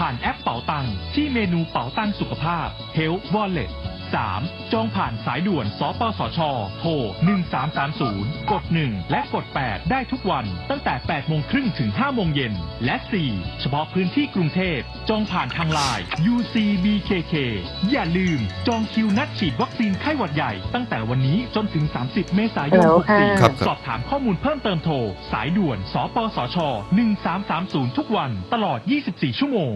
ผ่านแอปเป๋าตังที่เมนูเป๋าตังสุขภาพ Health Wallet 3. จองผ่านสายด่วน สปสช โทร 1330 กด 1 และกด 8 ได้ทุกวัน ตั้งแต่ 8 โมงครึ่งถึง 5 โมงเย็น และ 4. เฉพาะพื้นที่กรุงเทพ จองผ่านทางไลน์ UCBKK อย่าลืม จองคิวนัดฉีดวัคซีนไข้หวัดใหญ่ ตั้งแต่วันนี้จนถึง 30 เมษายนฮัลโหลค่ะ64ครับครับ สอบถามข้อมูลเพิ่มเติมโทร สายด่วน สปสช 1330 ทุกวัน ตลอด 24 ชั่วโมง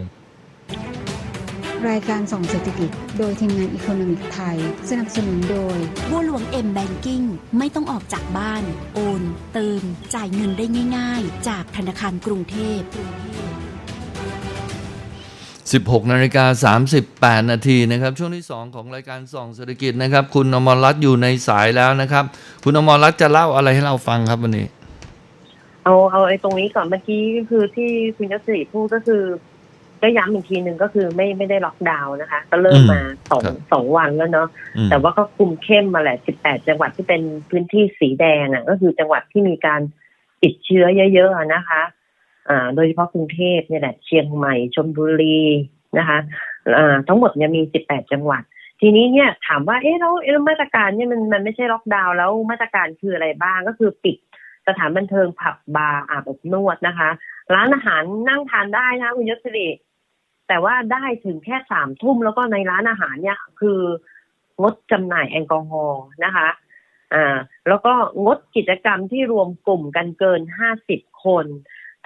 รายการส่องเศรษฐกิจ โดยทีมงานอีโคโนมิกไทย สนับสนุนโดย บัวหลวงเอ็มแบงกิ้งไม่ต้องออกจากบ้าน โอน เติม จ่ายเงินได้ง่าย ๆ จากธนาคารกรุงเทพ 16นาฬิกา38 นาทีนะครับ ช่วงที่ 2 ของรายการส่องเศรษฐกิจนะครับ คุณอมรรัตน์อยู่ในสายแล้วนะครับ คุณอมรรัตน์จะเล่าอะไรให้เราฟังครับวันนี้ เอาเอาไอ้ตรงนี้ก่อนเมื่อกี้คือที่คุณยศรีพูดก็คือ ก็ย้ำอีกทีหนึ่งก็คือไม่ไม่ได้ล็อกดาวน์นะคะ ก็เริ่มอืมมาสองครับสองวันแล้วเนาะอืมแต่ว่าก็คุมเข้มมาแหละ18จังหวัดที่เป็นพื้นที่สีแดงอะก็คือจังหวัดที่มีการติดเชื้อเยอะๆอะนะคะ อ่า โดยเฉพาะกรุงเทพเนี่ยแหละเชียงใหม่ชลบุรีนะคะอ่าทั้งหมดเนี่ยมี18จังหวัด ทีนี้เนี่ยถามว่าเอ๊ะแล้วเอ๊ะมาตรการเนี่ยมันมันไม่ใช่ล็อกดาวน์แล้วมาตรการคืออะไรบ้างก็คือปิดสถานบันเทิงผับบาร์อาบอบนวดนะคะ ร้านอาหารนั่งทานได้นะคุณยศสิริ แต่ว่าได้ถึงแค่สามทุ่มแล้วก็ในร้านอาหารเนี่ย คืองดจำหน่ายแอลกอฮอล์นะคะ อ่า แล้วก็งดกิจกรรมที่รวมกลุ่มกันเกินห้าสิบคน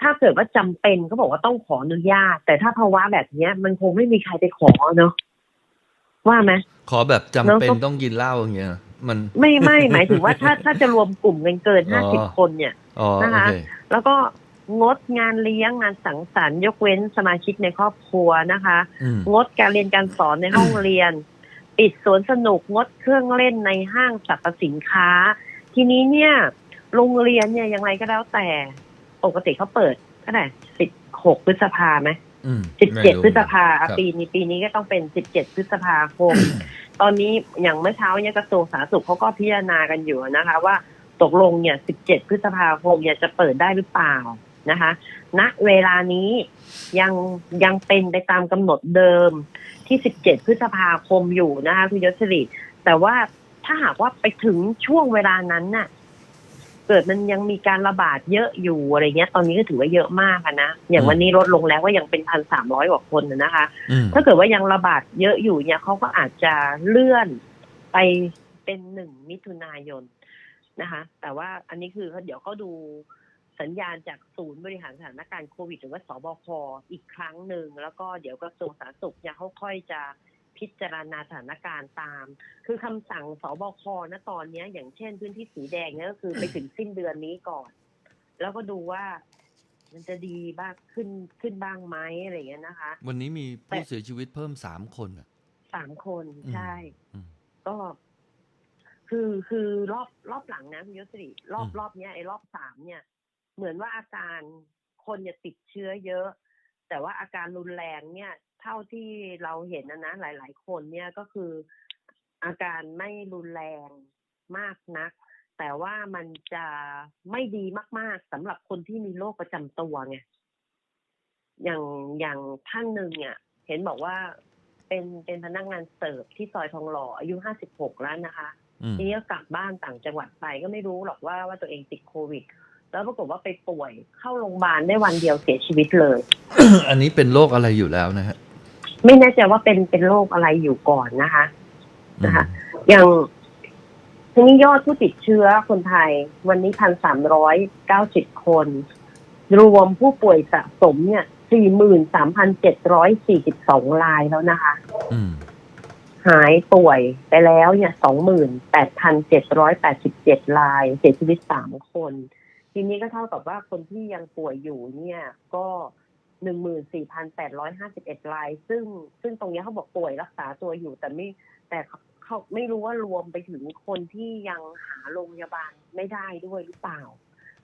ถ้าเกิดว่าจำเป็นเขาบอกว่าต้องขออนุญาต แต่ถ้าภาวะแบบเนี้ย มันคงไม่มีใครไปขอเนาะว่าไหมขอแบบจำเป็นแล้วก็ต้องกินเหล้าอย่างเงี้ยมันไม่ไม่หมายถึงว่าถ้าถ้าจะรวมกลุ่มกันเกินอ๋ห้าสิบอคนเนี่ยอ๋อนะโอคะเคแล้วก็ งดงานเลี้ยงงานสังสรรค์ ยกเว้นสมาชิกในครอบครัวนะคะอืมงดการเรียนการสอนในห้องเรียน ปิดสวนสนุกงดเครื่องเล่นในห้างสรรพสินค้า ทีนี้เนี่ย โรงเรียนเนี่ยยังไงก็แล้วแต่ปกติเขาเปิดเท่าไหร่สิบหกพฤษภาไหมอืมสิบไม่เจ็ดรู้พฤษภาครับปีนี้ปีนี้ก็ต้องเป็นสิบเจ็ดพฤษภาคม ตอนนี้อย่างเมื่อเช้าเนี่ยกระทรวงสาธารณสุขเขาก็พิจารณากันอยู่นะคะ ว่าตกลงเนี่ยสิบเจ็ดพฤษภาคมเนี่ยจะเปิดได้หรือเปล่า นะคะ ณ เวลานี้ยังยังเป็นไปตามกำหนดเดิมที่สิบเจ็ดพฤษภาคมอยู่นะคะคุณยศริแต่ว่าถ้าหากว่าไปถึงช่วงเวลานั้นน่ะ เกิดมันยังมีการระบาดเยอะอยู่อะไรเงี้ย ตอนนี้ก็ถือว่าเยอะมากอะนะ อย่างวันนี้ลดลงแล้วก็ยังเป็นพันสามร้อยกว่าคนนะนะคะอืมถ้าเกิดว่ายังระบาดเยอะอยู่เนี่ยเขาก็อาจจะเลื่อนไปเป็นหนึ่งมิถุนายนนะคะ แต่ว่าอันนี้คือเดี๋ยวเขาดู สัญญาณจากศูนย์บริหารสถานการณ์โควิด หรือว่าสบคอีกครั้งหนึ่ง แล้วก็เดี๋ยวกระทรวงสาธารณสุขเนี่ยเขาค่อยจะพิจารณาสถานการณ์ตาม คือคำสั่งสบคณตอนเนี้ย อย่างเช่นพื้นที่สีแดงเนี่ยก็คือไปถึงสิ้นเดือนนี้ก่อน แล้วก็ดูว่ามันจะดีบ้างขึ้นขึ้นบ้างไหมอะไรอย่างเงี้ยนะคะ วันนี้มีผู้เสียชีวิตเพิ่มสามคนอะสามคนอืมใช่อืมก็ คือคือรอบรอบหลังนะคุณยศรีรอบอืมรอบเนี้ยไอ้รอบสามเนี่ย เหมือนว่าอาการคนเนี่ยติดเชื้อเยอะ แต่ว่าอาการรุนแรงเนี่ย เท่าที่เราเห็นนะนะหลาย ๆ คนเนี่ยก็คืออาการไม่รุนแรงมากนัก แต่ว่ามันจะไม่ดีมาก ๆสำหรับคนที่มีโรคประจำตัวไงอย่างอย่างท่านหนึ่งเนี่ย เห็นบอกว่าเป็นเป็นพนักงานเสิร์ฟที่ซอยทองหล่ออายุห้าสิบหกแล้วนะคะอืมทีนี้ก็กลับบ้านต่างจังหวัดไปก็ไม่รู้หรอกว่าว่าตัวเองติดโควิด แล้วปรากฏว่าไปป่วยเข้าโรงพยาบาลได้วันเดียวเสียชีวิตเลย อันนี้เป็นโรคอะไรอยู่แล้วนะฮะไม่แน่ใจว่าเป็นเป็นโรคอะไรอยู่ก่อนนะคะอืมนะคะอย่างทีนี้ยอดผู้ติดเชื้อคนไทย วันนี้พันสามร้อยเก้าสิบคน รวมผู้ป่วยสะสมเนี่ยสี่หมื่นสามพันเจ็ดร้อยสี่สิบสองรายแล้วนะคะอืมหายป่วยไปแล้วเนี่ยสองหมื่นแปดพันเจ็ดร้อยแปดสิบเจ็ดราย เสียชีวิตสามคน ทีนี้ก็เท่ากับว่าคนที่ยังป่วยอยู่เนี่ยก็หนึ่งหมื่นสี่พันแปดร้อยห้าสิบเอ็ดราย ซึ่งซึ่งตรงเนี้ยเขาบอกป่วยรักษาตัวอยู่ แต่ไม่แต่เขาเขาไม่รู้ว่ารวมไปถึงคนที่ยังหาโรงพยาบาลไม่ได้ด้วยหรือเปล่า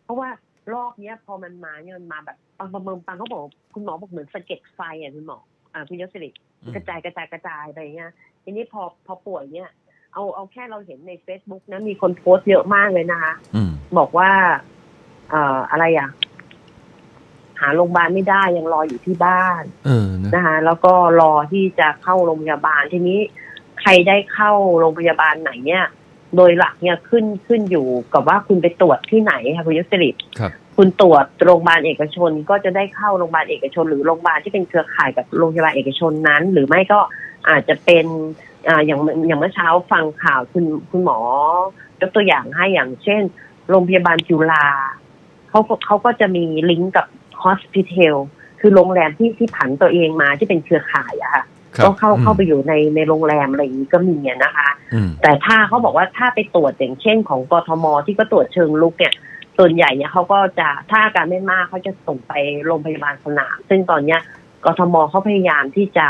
เพราะว่ารอบเนี้ยพอมันมาเนี่ยมันมาแบบปังประเมินปังเขาบอกคุณหมอบอกเหมือนสะเก็ดไฟอะคุณหมออ่าคุณยศสิริอืมกระจายกระจายกระจายไปเงี้ยทีนี้พอพอป่วยเนี่ย เอาเอาแค่เราเห็นใน Facebook นะมีคนโพสต์เยอะมากเลยนะคะอืมบอกว่า เอ่ออะไรอะ หาโรงพยาบาลไม่ได้ยังรออยู่ที่บ้านเออนะนะคะแล้วก็รอที่จะเข้าโรงพยาบาลทีนี้ ใครได้เข้าโรงพยาบาลไหนเนี่ย โดยหลักเนี่ยขึ้นขึ้นอยู่กับว่าคุณไปตรวจที่ไหนค่ะคุณยศริครับ คุณตรวจโรงพยาบาลเอกชนก็จะได้เข้าโรงพยาบาลเอกชน หรือโรงพยาบาลที่เป็นเครือข่ายกับโรงพยาบาลเอกชนนั้น หรือไม่ก็อาจจะเป็นอ่าอย่างอย่างเมื่อเช้าฟังข่าวคุณคุณหมอยกตัวอย่างให้อย่างเช่น โรงพยาบาลจุฬา เขาก็เขาก็จะมีลิงก์กับ hospital คือโรงแรมที่ที่ผันตัวเองมาที่เป็นเครือข่ายอะค่ะครับก็เข้าอืมเข้าไปอยู่ในในโรงแรมอะไรอย่างนี้ก็มีอะนะคะอืมแต่ถ้าเขาบอกว่าถ้าไปตรวจอย่างเช่นของกทมที่ก็ตรวจเชิงลุกเนี่ย ส่วนใหญ่เนี่ยเขาก็จะถ้าอาการไม่มากเขาจะส่งไปโรงพยาบาลสนามซึ่งตอนเนี้ยกทมเขาพยายามที่จะ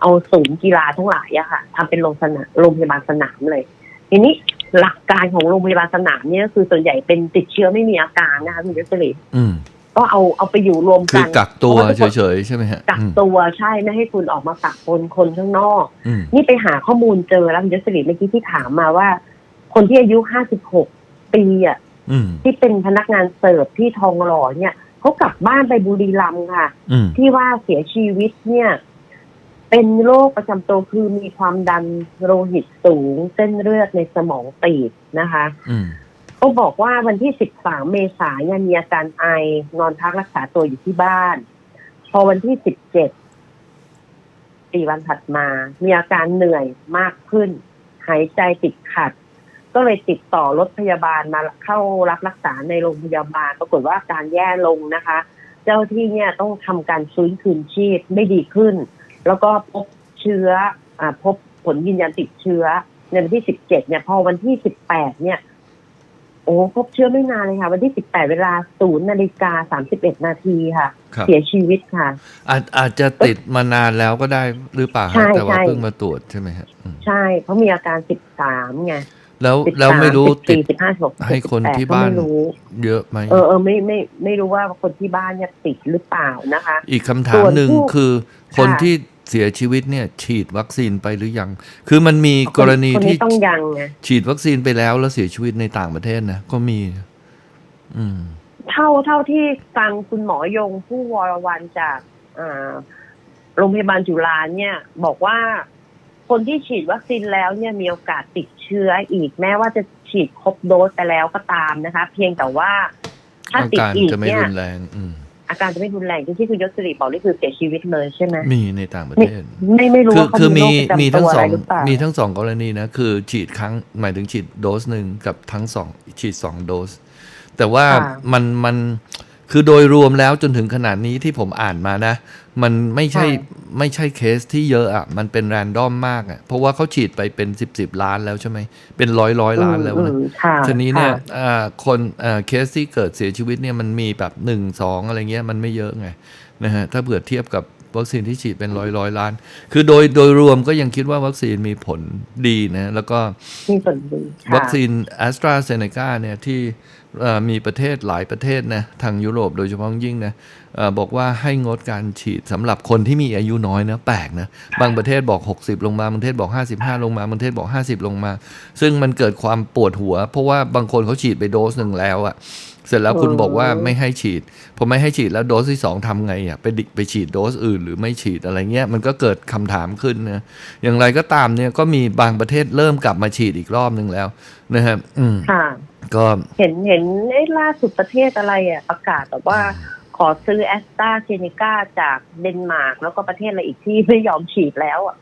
เอาศูนย์กีฬาทั้งหลายอะค่ะทำเป็นโรงสนามโรงพยาบาลสนามเลย ทีนี้ หลักการของโรงพยาบาลสนามเนี่ยก็คือส่วนใหญ่เป็นติดเชื้อไม่มีอาการนะคะคุณยศรีอืมก็เอาเอาไปอยู่รวมคืกัอนกักตัวพราะาทุกคนเฉยๆใช่ไหมฮะกักอืมตัวใช่ไม่ให้คุณออกมากักคนคนข้างนอกอืมนี่ไปหาข้อมูลเจอแล้วคุณยศรีเมื่อกี้ที่ถามมาว่า คนที่อายุห้าสิบหกปีอะอืมที่เป็นพนักงานเสิร์ฟที่ทองหล่อเนี่ยเขากลับบ้านไปบุรีรัมย์ค่ะอืมที่ว่าเสียชีวิตเนี่ย เป็นโรคประจำตัวคือมีความดันโลหิตสูง เส้นเลือดในสมองตีบนะคะอืมเขาบอกว่าวันที่ 13 เมษายนมีอาการไอนอนพักรักษาตัวอยู่ที่บ้าน พอวันที่ 17 สี่วันถัดมา มีอาการเหนื่อยมากขึ้น หายใจติดขัด ก็เลยติดต่อรถพยาบาลมาเข้ารับรักษาในโรงพยาบาล ปรากฏว่าอาการแย่ลงนะคะ เจ้าที่เนี่ยต้องทำการฟื้นคืนชีพไม่ดีขึ้น แล้วก็พบเชื้ออาพบผลยืนยันติดเชื้อ ในวันที่17เนี่ย พอวันที่18เนี่ย โอ้พบเชื้อไม่นานเลยค่ะ วันที่18เวลา0นาฬิกา31นาทีค่ะครับเสียชีวิตค่ะ อาจอาจจะติดมานานแล้วก็ได้หรือเปล่าฮะใช่แต่ว่าใช่เพิ่งมาตรวจใช่ไหมฮะอืมใช่เพราะมีอาการ13ไงแล้ว13แล้วไม่รู้ติด14 15 16ให้คนที่18ก็บ้านไม่รู้เยอะไหมเออเออไม่ไม่ไม่รู้ว่าคนที่บ้านเนี่ยติดหรือเปล่านะคะ อีกคำถามส่วนหนึ่งผู้คือคนค่ะที่ เสียชีวิตเนี่ยฉีดวัคซีนไปหรือยัง คือมันมีกรณีคนที่นี้ต้องยังไงฉีดวัคซีนไปแล้วแล้วเสียชีวิตในต่างประเทศนะก็มี อืม เท่าเท่าที่ฟังคุณหมอยงผู้วรวันจากอ่าโรงพยาบาลจุฬาเนี่ย บอกว่าคนที่ฉีดวัคซีนแล้วเนี่ยมีโอกาสติดเชื้ออีกแม้ว่าจะฉีดครบโดสไปแล้วก็ตามนะคะ เพียงแต่ว่า ถ้าอาติดการอีกจะไม่เนี่ยรุนแรง อืมอาการจะไม่รุนแรงที่คุณยศสิริบอกนี่คือเสียชีวิตเลยใช่ไหมมีในต่างประไม่เทศไม่ไม่รู้คือว่าเขาคือมีมีโรคประจำมีทั้ตังวสอะอไรงหรือเปล่ามีทั้งสองกรณีนะคือฉีดครั้งหมายถึงฉีดโดสหนึ่งกับทั้งสองฉีดสองโดส แต่ว่าค่ะมันมันคือโดยรวมแล้วจนถึงขนาดนี้ที่ผมอ่านมานะ มันไม่ใช่ไม่ใช่เคสที่เยอะอะ มันเป็นแรนดอมมากอะ เพราะว่าเขาฉีดไปเป็นสิบสิบล้านแล้วใช่ไหม เป็นร้อยร้อยล้านแล้วอืนะมค่ะทีนี้เนี่ยค่ะอ่าคนอ่าเคสที่เกิดเสียชีวิตเนี่ยมันมีแบบหนึ่งสองอะไรเงี้ยมันไม่เยอะไงนะฮะ ถ้าเผื่อเทียบกับวัคซีนที่ฉีดเป็นร้อยร้อยล้าน คือโดยโดยรวมก็ยังคิดว่าวัคซีนมีผลดีนะ แล้วก็มีส่วนดีค่ะวัคซีนแอสตราเซเนกาเนี่ยที่เอ่อ มีประเทศหลายประเทศนะทางยุโรปโดยเฉพาะยิ่งนะอบอกว่าให้งดการฉีดสำหรับคนที่มีอายุน้อยนะแปลกนะบางประเทศบอก 60 ลงมาบางประเทศบอก 55 ลงมาบางประเทศบอก 50 ลงมา ซึ่งมันเกิดความปวดหัว เพราะว่าบางคนเขาฉีดไปโดสหนึ่งแล้วอะ เสร็จแล้วคุณบอกว่าไม่ให้ฉีดพอไม่ให้ฉีดแล้วโดสที่สองทำไงอะไปดิไปฉีดโดสอื่นหรือไม่ฉีดอะไรเงี้ยมันก็เกิดคำถามขึ้นนะอย่างไรก็ตามเนี่ยก็มีบางประเทศเริ่มกลับมาฉีดอีกรอบหนึ่งแล้วนะครับอืมค่ะก็เห็นเห็นไอ้ล่าสุดประเทศอะไรอะประกาศแบบว่าขอซื้อแอสตราเซเนกาจากเดนมาร์กแล้วก็ประเทศอะไรอีกที่ไม่ยอมฉีดแล้วอะ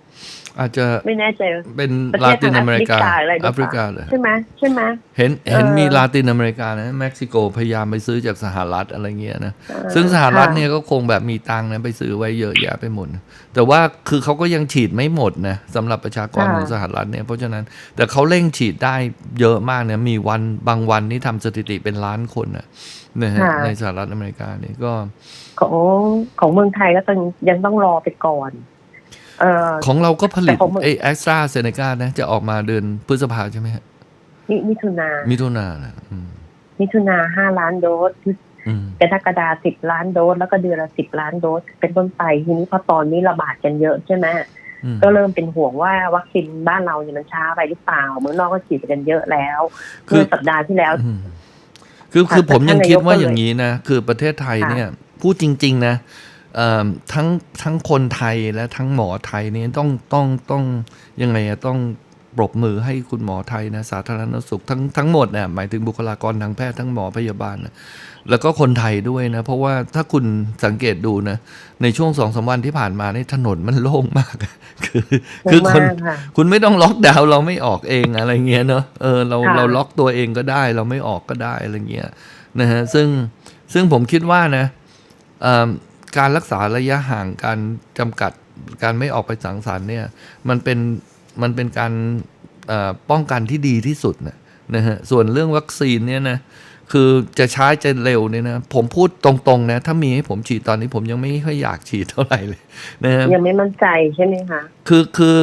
อาจจะไม่แน่ใจเป็นประเทลาศตินทางอเมริกาแอแอฟฟริริกากาเลยใช่ไหมใช่ไหมเห็นเห็นเออมีลาตินอเมริกานะเม็กซิโกพยายามไปซื้อจากสหรัฐอะไรเงี้ยนะอ่าซึ่งสหรัฐค่ะเนี่ยก็คงแบบมีตังค์นะไปซื้อไว้เยอะแยะไปหมดนะแต่ว่าคือเขาก็ยังฉีดไม่หมดนะสำหรับประชากรค่ะของสหรัฐเนี่ยเพราะฉะนั้นแต่เขาเร่งฉีดได้เยอะมากเนี่ยมีวันบางวันนี่ทำสถิติเป็นล้านคนนะนะฮะในสหรัฐอเมริกาเนี่ยก็ของของเมืองไทยก็ต้องยังต้องรอไปก่อน เออของเราก็ผลิตแต่ของเมือง ไอแอสตราเซเนกานะ จะออกมาเดือนพฤษภาใช่ไหมฮะมิมิถุนามิถุนายนนะอืมมิถุนาห้าล้านโดสอืม กรกฎาสิบล้านโดส แล้วก็เดือนละสิบล้านโดส เป็นต้นไปทีนี้พอตอนนี้ระบาดกันเยอะใช่ไหมอืม ก็เริ่มเป็นห่วงว่าวัคซีนบ้านเราเนี่ยมันช้าไปหรือเปล่า เมืองนอกก็ฉีดไปกันเยอะแล้วคือ เมื่อสัปดาห์ที่แล้ว อืมคือค่ะคือผมยังท่านนายกคิดว่าก็เลยอย่างนี้นะ คือประเทศไทยค่ะ เนี่ย พูดจริง ๆ นะเอ่อ ทั้งทั้งคนไทยและทั้งหมอไทยเนี่ยต้องต้องต้องยังไงอะต้องปรบมือให้คุณหมอไทยนะสาธารณสุขทั้งทั้งหมดเนี่ยหมายถึงบุคลากรทางแพทย์ทั้งหมอพยาบาลนะแล้วก็คนไทยด้วยนะ เพราะว่าถ้าคุณสังเกตดูนะ ในช่วงสองสามวันที่ผ่านมาในยถนนมันโล่งมาก คือ คือคนมากค่ะคุณไม่ต้องล็อกดาวน์เราไม่ออกเองอะไรเงี้ยเนอะเออเราค่ะเราล็อกตัวเองก็ได้ เราไม่ออกก็ได้อะไรเงี้ยนะฮะซึ่งซึ่งผมคิดว่านะเอ่อ การรักษาระยะห่างการจำกัดการไม่ออกไปสังสรรค์เนี่ยมันเป็นมันเป็นการเอ่อป้องกันที่ดีที่สุดนะนะฮะส่วนเรื่องวัคซีนเนี่ยนะคือจะช้าจะเร็วเนี่ยนะผมพูดตรงๆนะ ถ้ามีให้ผมฉีดตอนนี้ผมยังไม่ค่อยอยากฉีดเท่าไหร่เลยนะฮะยังไม่มั่นใจใช่ไหมคะคือคือ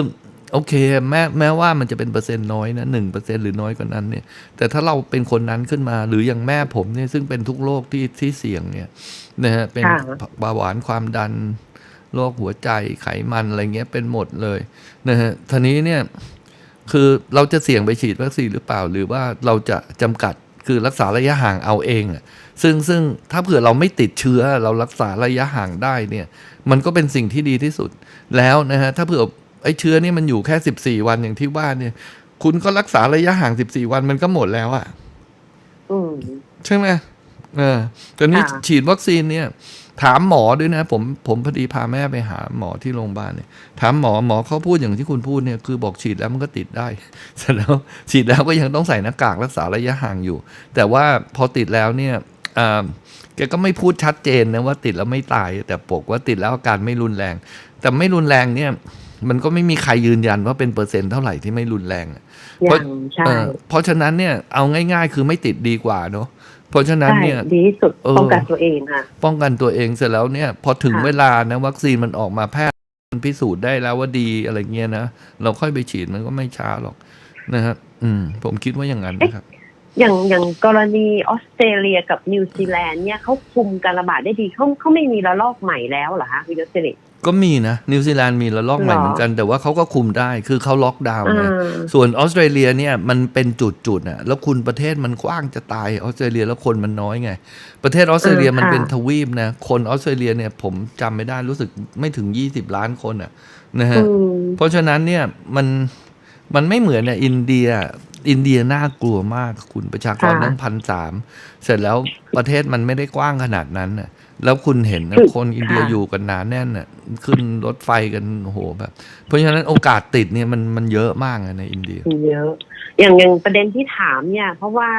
โอเคแม้แม้ว่ามันจะเป็นเปอร์เซ็นต์น้อยนะหนึ่งเปอร์เซ็นหรือน้อยกว่านั้นเนี่ย แต่ถ้าเราเป็นคนนั้นขึ้นมา หรืออย่างแม่ผมเนี่ยซึ่งเป็นทุกโรคที่ที่เสี่ยงเนี่ย นะฮะเป็นค่ะเบาหวานความดันโรคหัวใจไขมันอะไรเงี้ยเป็นหมดเลยนะฮะทีนี้เนี่ยคือเราจะเสี่ยงไปฉีดวัคซีนหรือเปล่า หรือว่าเราจะจำกัดคือรักษาระยะห่างเอาเองอะซึ่งซึ่งถ้าเผื่อเราไม่ติดเชื้อเรารักษาระยะห่างได้เนี่ย มันก็เป็นสิ่งที่ดีที่สุดแล้วนะฮะถ้าเผื่อไอ้เชื้อนี่มันอยู่แค่สิบสี่วันอย่างที่ว่าเนี่ย คุณก็รักษาระยะห่างสิบสี่วันมันก็หมดแล้วอะอืมใช่ไหม เออตอนนี้ค่ะฉีดวัคซีนเนี่ย ถามหมอด้วยนะ ผมผมพอดีพาแม่ไปหาหมอที่โรงพยาบาลเนี่ย ถามหมอหมอเขาพูดอย่างที่คุณพูดเนี่ยคือบอกฉีดแล้วมันก็ติดได้เสร็จแล้วฉีดแล้วก็ยังต้องใส่หน้ากากรักษาระยะห่างอยู่ แต่ว่าพอติดแล้วเนี่ยอ่าแกก็ไม่พูดชัดเจนนะว่าติดแล้วไม่ตาย แต่บอกว่าติดแล้วอาการไม่รุนแรง แต่ไม่รุนแรงเนี่ยมันก็ไม่มีใครยืนยันว่าเป็นเปอร์เซ็นต์เท่าไหร่ที่ไม่รุนแรงอะยังใช่เออเพราะฉะนั้นเนี่ยเอาง่าย ๆ คือไม่ติดดีกว่าเนาะ เพราะฉะนั้นใช่เนี่ยดีที่สุดเออป้องกันตัวเองค่ะป้องกันตัวเองเสร็จแล้วเนี่ย พอถึงค่ะเวลานะวัคซีนมันออกมาแพทย์มันพิสูจน์ได้แล้วว่าดีอะไรเงี้ยนะเราค่อยไปฉีดมันก็ไม่ช้าหรอกนะฮะอืม ผมคิดว่าอย่างนั้นนะครับ อย่างอย่างกรณีออสเตรเลียกับนิวซีแลนด์เนี่ยเขาคุมการระบาดได้ดีเขาเขาไม่มีระลอกใหม่แล้วเหรอคะคุณยศสิริ ก็มีนะ นิวซีแลนด์มีระลอกใหม่หรอเหมือนกัน แต่ว่าเขาก็คุมได้คือเขาล็อกดาวน์อ่าไงส่วนออสเตรเลียเนี่ยมันเป็นจุดๆอะแล้วคุณประเทศมันกว้างจะตายออสเตรเลียแล้วคนมันน้อยไง ประเทศออสเตรเลียมันเป็นทวีปนะคนออสเตรเลียเนี่ยผมจำไม่ได้รู้สึกไม่ถึง20ล้านคนอะนะฮะอืมเพราะฉะนั้นเนี่ยมันมันไม่เหมือนเนี่ยอินเดีย อินเดียน่ากลัวมากคุณประชากรค่ะตั้งพันสามเสร็จแล้วประเทศมันไม่ได้กว้างขนาดนั้นน่ะ แล้วคุณเห็นนะคือคนอินเดียค่ะอยู่กันหนาแน่นน่ะ ขึ้นรถไฟกันโอ้โหแบบ เพราะฉะนั้นโอกาสติดเนี่ยมันมันเยอะมากอะในอินเดียมีเยอะ อย่างอย่างประเด็นที่ถามเนี่ย เพราะว่า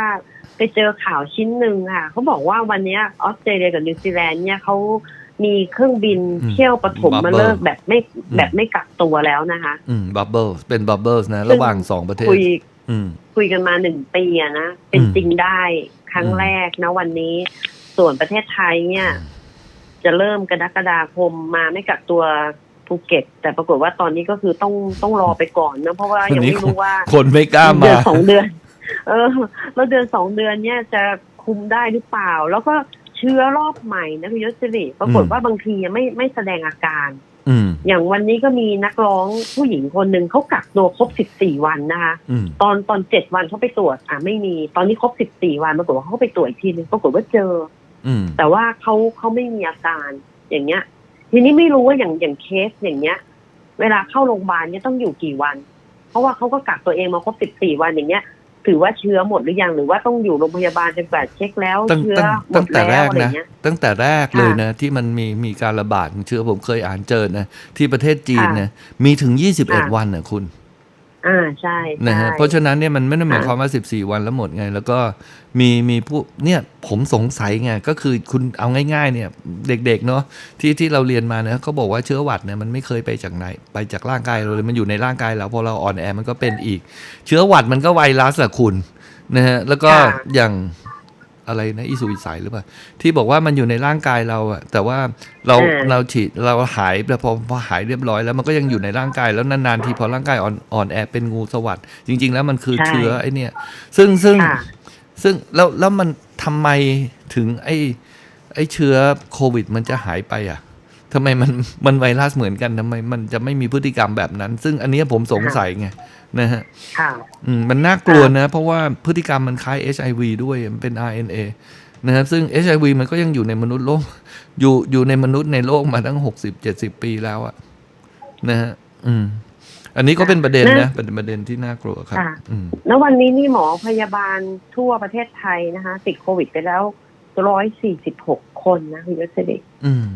ไปเจอข่าวชิ้นหนึ่งค่ะเขาบอกว่าวันเนี้ยออสเตรเลียกับนิวซีแลนด์เนี่ยเขามีเครื่องบินอืมเที่ยวปฐมมา Bubble เลิกแบบไม่อืมแบบไม่กักตัวแล้วนะคะ อืมบับเบิลเป็นบับเบิลนะซึ่งระหว่างสองประเทศคุยอืม คุยกันมาหนึ่งปีอะนะเป็นอืมจริงได้ครั้งอืมแรกนะวันนี้ ส่วนประเทศไทยเนี่ย จะเริ่มกรกฎาคมมาไม่กักตัวภูเก็ต แต่ปรากฏว่าตอนนี้ก็คือต้องต้องรอไปก่อนนะเพราะว่ายังไม่รู้ว่าคนไม่กล้าเดืมาอนสองเดือน เออ แล้วเดือนสองเดือนเนี่ยจะคุมได้หรือเปล่า แล้วก็เชื้อรอบใหม่นะคุณยศสิริปรากฏอืมว่าบางทียังไม่ไม่แสดงอาการ อืมอย่างวันนี้ก็มีนักร้องผู้หญิงคนหนึ่งเขากักตัวครบสิบสี่วันนะคะอืมตอนตอนเจ็ดวันเขาไปตรวจ อะไม่มีตอนนี้ครบสิบสี่วันปรากฏว่าเขาไปตรวจอีกทีนึงปรากฏว่าเจออืมแต่ว่าเขาเขาไม่มีอาการอย่างเงี้ย ทีนี้ไม่รู้ว่าอย่างอย่างเคสอย่างเงี้ย เวลาเข้าโรงพยาบาลเนี่ยต้องอยู่กี่วัน เพราะว่าเขาก็กักตัวเองมาครบสิบสี่วันอย่างเงี้ย ถือว่าเชื้อหมดหรือยังหรือว่าต้องอยู่โรงพยาบาลจนกว่าเช็คแล้วตั้งเชื้อตั้งหมตั้ดงแต่แล้แรวกอะไรนะเงี้ยตั้งแต่แรกเลยค่ะนะ ที่มันมีมีการระบาดของเชื้อผมเคยอ่านเจอนะที่ประเทศจีนค่ะนะมีถึงค่ะ21 วันนะคุณ อ่าใช่นะฮะใช่เพราะฉะนั้นเนี่ยมันไม่ได้หมายค่ะความว่า 14 วันแล้วหมดไง แล้วก็มีมีผู้เนี่ยผมสงสัยไงก็คือคุณเอาง่าย ๆ เนี่ยเด็ก ๆ เนาะที่ที่เราเรียนมาเนี่ยเขาบอกว่าเชื้อหวัดเนี่ยมันไม่เคยไปจากไหนไปจากร่างกายเราเลยมันอยู่ในร่างกายเราพอเราอ่อนแอมันก็เป็นอีก เชื้อหวัดมันก็ไวรัสอะคุณนะฮะแล้วก็ค่ะอย่าง อะไรนะอิสุอิสัยหรือเปล่าที่บอกว่ามันอยู่ในร่างกายเราอะแต่ว่าเราอ่าเราฉีดเราหายแต่พอพอหายเรียบร้อยแล้วมันก็ยังอยู่ในร่างกายแล้วนานๆทีพอร่างกายอ่อนอ่อนแอเป็นงูสวัสดจริง ๆ แล้วมันคือใช่เชื้อไอเนี่ย ซึ่งซึ่งค่ะซึ่งแล้วแล้วมันทำไมถึงไอไอเชื้อโควิด มันจะหายไปอะทำไมมันมันไวรัสเหมือนกันทำไมมันจะไม่มีพฤติกรรมแบบนั้น ซึ่งอันเนี้ยผมสงสัยไง นะฮะค่ะอืมมันน่ากลัวนะ เพราะว่าพฤติกรรมมันคล้าย HIV ด้วยมันเป็น RNA นะครับซึ่ง HIV มันก็ยังอยู่ในมนุษย์โลก อยู่อยู่ในมนุษย์ในโลกมาตั้งหกสิบเจ็ดสิบปีแล้วอะนะฮะอืม อันนี้ก็เป็นประเด็นนะเป็นประเด็นที่น่ากลัวครับค่ะอืมแล้ววันนี้นี่หมอพยาบาลทั่วประเทศไทยนะคะติดโควิดไปแล้วร้อยสี่สิบหกคนนะคุณยศเดชอืม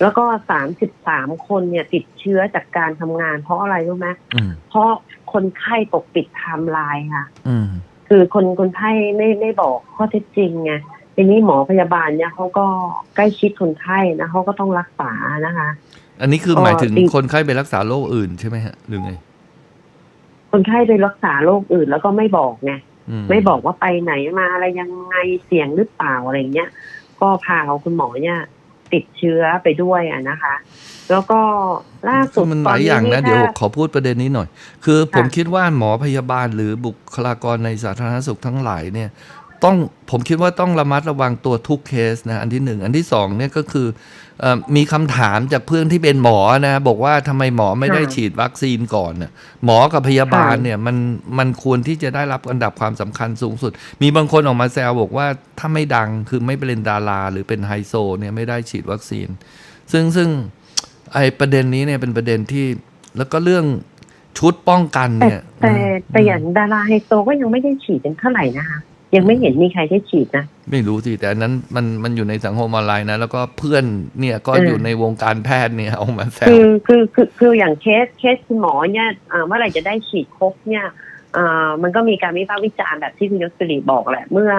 แล้วก็สามสิบสามคนเนี่ย ติดเชื้อจากการทำงานเพราะอะไรรู้ไหมอืมเพราะ คนไข้ปกปิดไทม์ไลน์ค่ะอืมคือคนคนไข้ไม่ไม่บอกข้อเท็จจริงไงทีนี้หมอพยาบาลเนี่ยเขาก็ใกล้ชิดคนไข้นะเขาก็ต้องรักษานะคะ อันนี้คือก็หมายถึงจริงคนไข้ไปรักษาโรคอื่นใช่ไหมฮะหรือไง คนไข้ไปรักษาโรคอื่นแล้วก็ไม่บอกไงอืมไม่บอกว่าไปไหนมาอะไรยังไงเสี่ยงหรือเปล่าอะไรเงี้ย ก็พาเอาคุณหมอเนี่ย ติดเชื้อไปด้วยอะนะคะ แล้วก็ล่าสุคืดอมันหตลายอย่างนะถ้เดี๋ยวขอพูดประเด็นนี้หน่อย คือผมค่ะคิดว่าหมอพยาบาลหรือบุคลากรในสาธารณสุขทั้งหลายเนี่ยต้องผมคิดว่าต้องระมัดระวังตัวทุกเคสนะอันที่หนึ่งอันที่สองเนี่ยก็คือเออมีคำถามจากเพื่อนที่เป็นหมอนะ บอกว่าทำไมหมอไม่ได้ฉีดวัคซีนก่อนน่ะหมอกับพยาบาลเนี่ยมันมันควรที่จะได้รับอันดับความสำคัญสูงสุด มีบางคนออกมาแซวบอกว่าถ้าไม่ดังคือไม่เป็นดารา หรือเป็นไฮโซเนี่ยไม่ได้ฉีดวัคซีน ซึ่งซึ่ง ไอประเด็นนี้เนี่ยเป็นประเด็นที่ แล้วก็เรื่องชุดป้องกันแต่เนี่ยแต่แต่อย่างดาราไฮโซก็ยังไม่ได้ฉีดกันเท่าไหร่นะคะยังไม่เห็นมีใครได้ฉีดนะ ไม่รู้สิ แต่อันนั้นมันมันอยู่ในสังคมออนไลน์นะ แล้วก็เพื่อนเนี่ยก็เออออยู่ในวงการแพทย์เนี่ยเอามาแซวคือคือคือคืออย่างเคสเคสคุณหมอเนี่ยอ่าเมื่อไหร่จะได้ฉีดครบเนี่ยอ่ามันก็มีการวิพากษ์วิจารณ์แบบที่คุณยศสิริบอกแหละ เมื่อ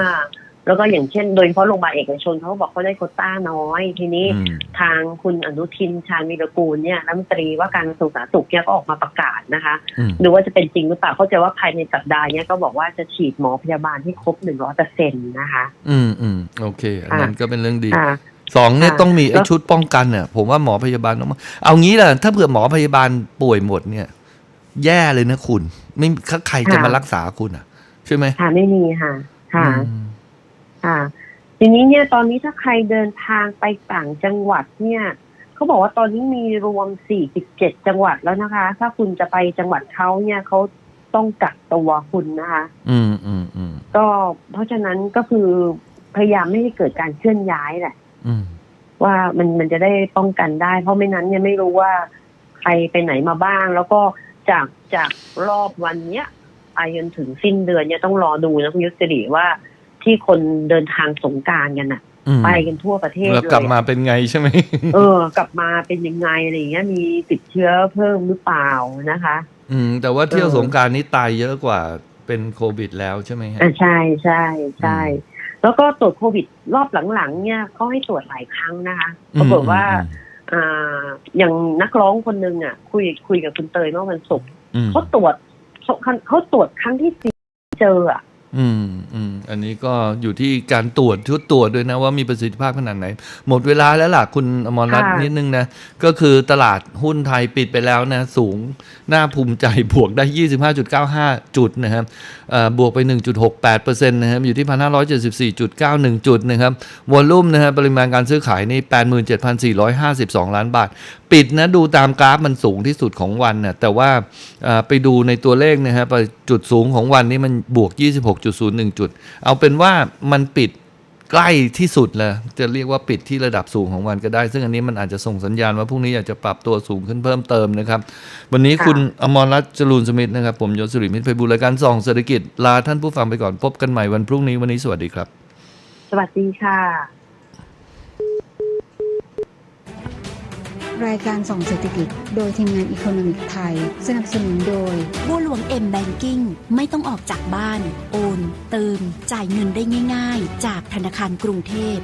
แล้วก็อย่างเช่น โดยเฉพาะโรงพยาบาลเอกชนเขาก็บอกเขาได้โควต้าน้อย ทีนี้อืมทางคุณอนุทินชาญวีรกูลเนี่ยรัฐมนตรีว่าการกระทรวงสาธารณสุขเนี่ยก็ออกมาประกาศนะคะอืมดูว่าจะเป็นจริงหรือเปล่าเข้าใจว่าภายในสัปดาห์เนี้ยก็บอกว่าจะฉีดหมอพยาบาลให้ครบหนึ่งร้อยเปอร์เซ็นต์นะคะ อืมอืมโอเค อันนั้นก็เป็นเรื่องดีอ่าสองเนี่ยค่ะต้องมีไอ้แล้วชุดป้องกันเนี่ยผมว่าหมอพยาบาลต้องมาเอางี้แหละถ้าเผื่อหมอพยาบาลป่วยหมดเนี่ย แย่เลยนะคุณ ไม่ใครจะมารักษาคุณอะ ใช่ไหมค่ะไม่มีค่ะ ค่ะอืม ค่ะ ทีนี้เนี่ยตอนนี้ถ้าใครเดินทางไปต่างจังหวัดเนี่ยเขาบอกว่าตอนนี้มีรวม 47 จังหวัดแล้วนะคะ ถ้าคุณจะไปจังหวัดเขาเนี่ยเขาต้องกักตัวคุณนะคะ อืมอืมอืมก็เพราะฉะนั้นก็คือพยายามไม่ให้เกิดการเคลื่อนย้ายแหละอืมว่ามันมันจะได้ป้องกันได้ เพราะไม่นั้นเนี่ยไม่รู้ว่าใครไปไหนมาบ้าง แล้วก็จากจากรอบวันเนี้ยไปจนถึงสิ้นเดือนเนี่ยต้องรอดูนะคุณยุทธศรีว่า ที่คนเดินทางสงกรารกันน่ะอืมไปกันทั่วประเทศแล้วเลยกลับมาเป็นไงใช่ไหมเออ กลับมาเป็นยังไงอะไรอย่างเงี้ยมีติดเชื้อเพิ่มหรือเปล่านะคะ อืม แต่ว่าเที่ยวเออสงกรารนี้ตายเยอะกว่าเป็นโควิด แล้วใช่ไหมฮะอ่าใช่ใช่ใช่อืมแล้วก็ตรวจโควิดรอบหลังๆเนี่ยเขาให้ตรวจหลายครั้งนะคะปรากฏว่าอ่าอย่างนักร้องคนหนึ่งอะ คุยคุยกับคุณเตยเมื่อวันศุกร์อืมเขาตรวจเขาเขาตรวจครั้งที่สี่เจออะ อืมอืมอันนี้ก็อยู่ที่การตรวจชุดตรวจด้วยนะว่ามีประสิทธิภาพขนาดไหน หมดเวลาแล้วล่ะคุณอมรรัตน์ค่ะนิดนึงนะ ก็คือตลาดหุ้นไทยปิดไปแล้วนะ สูงน่าภูมิใจบวกได้ 25.95 จุดนะครับเอ่อบวกไป 1.68%นะครับอยู่ที่ 1,574.91 จุดนะครับวอลลุ่มนะฮะปริมาณการซื้อขายนี่ 87,452 ล้านบาท ปิดนะดูตามกราฟมันสูงที่สุดของวันนะแต่ว่าเอ่อไปดูในตัวเลขนะฮะไปจุดสูงของวันนี้มันบวก 26.01 จุด เอาเป็นว่ามันปิดใกล้ที่สุดเลยจะเรียกว่าปิดที่ระดับสูงของวันก็ได้ ซึ่งอันนี้มันอาจจะส่งสัญญาณว่าพรุ่งนี้อาจจะปรับตัวสูงขึ้นเพิ่มเติมนะครับ วันนี้ค่ะคุณอมรรัตน์จรูนสมิทธ์นะครับ ผมยศสุริมิตรไพบูลย์รายการส่องเศรษฐกิจลาท่านผู้ฟังไปก่อนพบกันใหม่วันพรุ่งนี้วันนี้สวัสดีครับ สวัสดีค่ะ รายการส่องเศรษฐกิจ โดยทีมงานอีโคโนมิกไทย สนับสนุนโดยบัวหลวงเอ็มแบงกิ้งไม่ต้องออกจากบ้าน โอน เติม จ่ายเงินได้ง่าย ๆ จากธนาคารกรุงเทพ